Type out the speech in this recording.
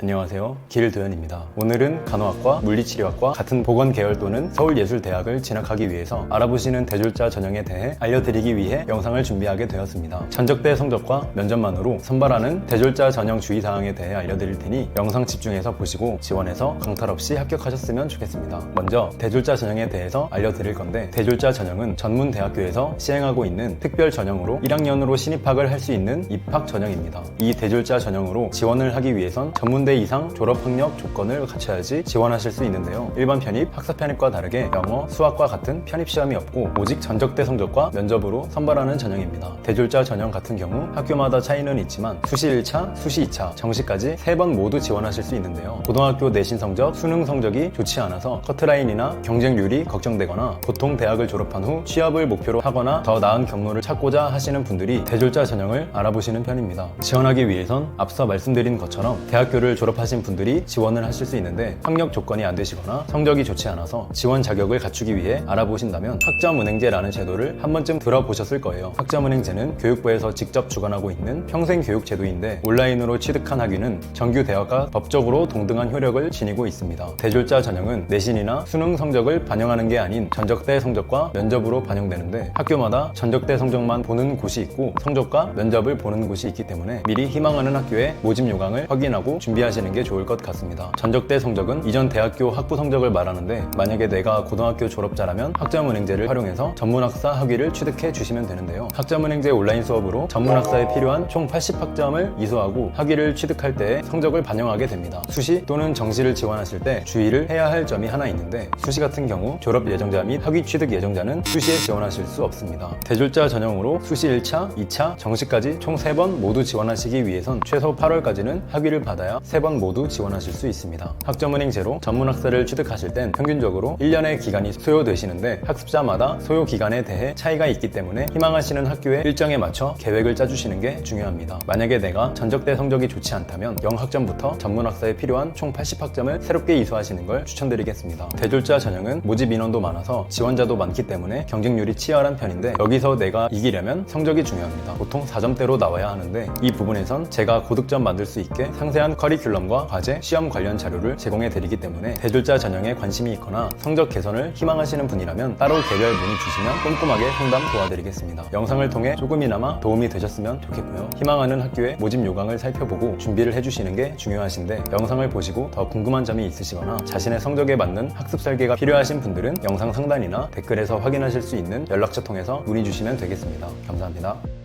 안녕하세요. 길도현입니다. 오늘은 간호학과, 물리치료학과 같은 보건 계열 또는 서울예술대학을 진학하기 위해서 알아보시는 대졸자 전형에 대해 알려드리기 위해 영상을 준비하게 되었습니다. 전적대 성적과 면접만으로 선발하는 대졸자 전형 주의사항에 대해 알려드릴 테니 영상 집중해서 보시고 지원해서 강탈 없이 합격하셨으면 좋겠습니다. 먼저 대졸자 전형에 대해서 알려드릴 건데 대졸자 전형은 전문 대학교에서 시행하고 있는 특별 전형으로 1학년으로 신입학을 할 수 있는 입학 전형입니다. 이 대졸자 전형으로 지원을 하기 위해선 전문 대 이상 졸업 학력 조건을 갖춰야지 지원하실 수 있는데요. 일반 편입, 학사 편입과 다르게 영어, 수학과 같은 편입 시험이 없고 오직 전적대 성적과 면접으로 선발하는 전형입니다. 대졸자 전형 같은 경우 학교마다 차이는 있지만 수시 1차, 수시 2차, 정시까지 세번 모두 지원하실 수 있는데요. 고등학교 내신 성적, 수능 성적이 좋지 않아서 커트라인이나 경쟁률이 걱정되거나 보통 대학을 졸업한 후 취업을 목표로 하거나 더 나은 경로를 찾고자 하시는 분들이 대졸자 전형을 알아보시는 편입니다. 지원하기 위해선 앞서 말씀드린 것처럼 대학교를 졸업하신 분들이 지원을 하실 수 있는데 학력 조건이 안 되시거나 성적이 좋지 않아서 지원 자격을 갖추기 위해 알아보신다면 학점은행제라는 제도를 한 번쯤 들어보셨을 거예요. 학점은행제는 교육부에서 직접 주관하고 있는 평생교육 제도인데 온라인으로 취득한 학위는 정규 대학과 법적으로 동등한 효력을 지니고 있습니다. 대졸자 전형은 내신이나 수능 성적을 반영하는 게 아닌 전적대 성적과 면접으로 반영되는데 학교마다 전적대 성적만 보는 곳이 있고 성적과 면접을 보는 곳이 있기 때문에 미리 희망하는 학교의 모집 요강을 확인하고 준비 하시는 게 좋을 것 같습니다. 전적대 성적은 이전 대학교 학부 성적을 말하는데 만약에 내가 고등학교 졸업자라면 학점은행제를 활용해서 전문학사 학위를 취득해 주시면 되는데요. 학점은행제 온라인 수업으로 전문학사에 필요한 총 80학점을 이수하고 학위를 취득할 때 성적을 반영하게 됩니다. 수시 또는 정시를 지원하실 때 주의를 해야 할 점이 하나 있는데 수시 같은 경우 졸업 예정자 및 학위 취득 예정자는 수시에 지원하실 수 없습니다. 대졸자 전형으로 수시 1차, 2차, 정시까지 총 3번 모두 지원하시기 위해선 최소 8월까지는 학위를 받아야 3번 모두 지원하실 수 있습니다. 학점은행제로 전문학사를 취득하실 땐 평균적으로 1년의 기간이 소요되시는데 학습자마다 소요 기간에 대해 차이가 있기 때문에 희망하시는 학교의 일정에 맞춰 계획을 짜주시는 게 중요합니다. 만약에 내가 전적 대 성적이 좋지 않다면 0학점부터 전문학사에 필요한 총 80학점을 새롭게 이수하시는 걸 추천드리겠습니다. 대졸자 전형은 모집 인원도 많아서 지원자도 많기 때문에 경쟁률이 치열한 편인데 여기서 내가 이기려면 성적이 중요합니다. 보통 4점대로 나와야 하는데 이 부분에선 제가 고득점 만들 수 있게 상세한 커리큘럼과 과제, 시험 관련 자료를 제공해 드리기 때문에 대졸자 전형에 관심이 있거나 성적 개선을 희망하시는 분이라면 따로 개별 문의 주시면 꼼꼼하게 상담 도와드리겠습니다. 영상을 통해 조금이나마 도움이 되셨으면 좋겠고요. 희망하는 학교의 모집 요강을 살펴보고 준비를 해주시는 게 중요하신데 영상을 보시고 더 궁금한 점이 있으시거나 자신의 성적에 맞는 학습 설계가 필요하신 분들은 영상 상단이나 댓글에서 확인하실 수 있는 연락처 통해서 문의 주시면 되겠습니다. 감사합니다.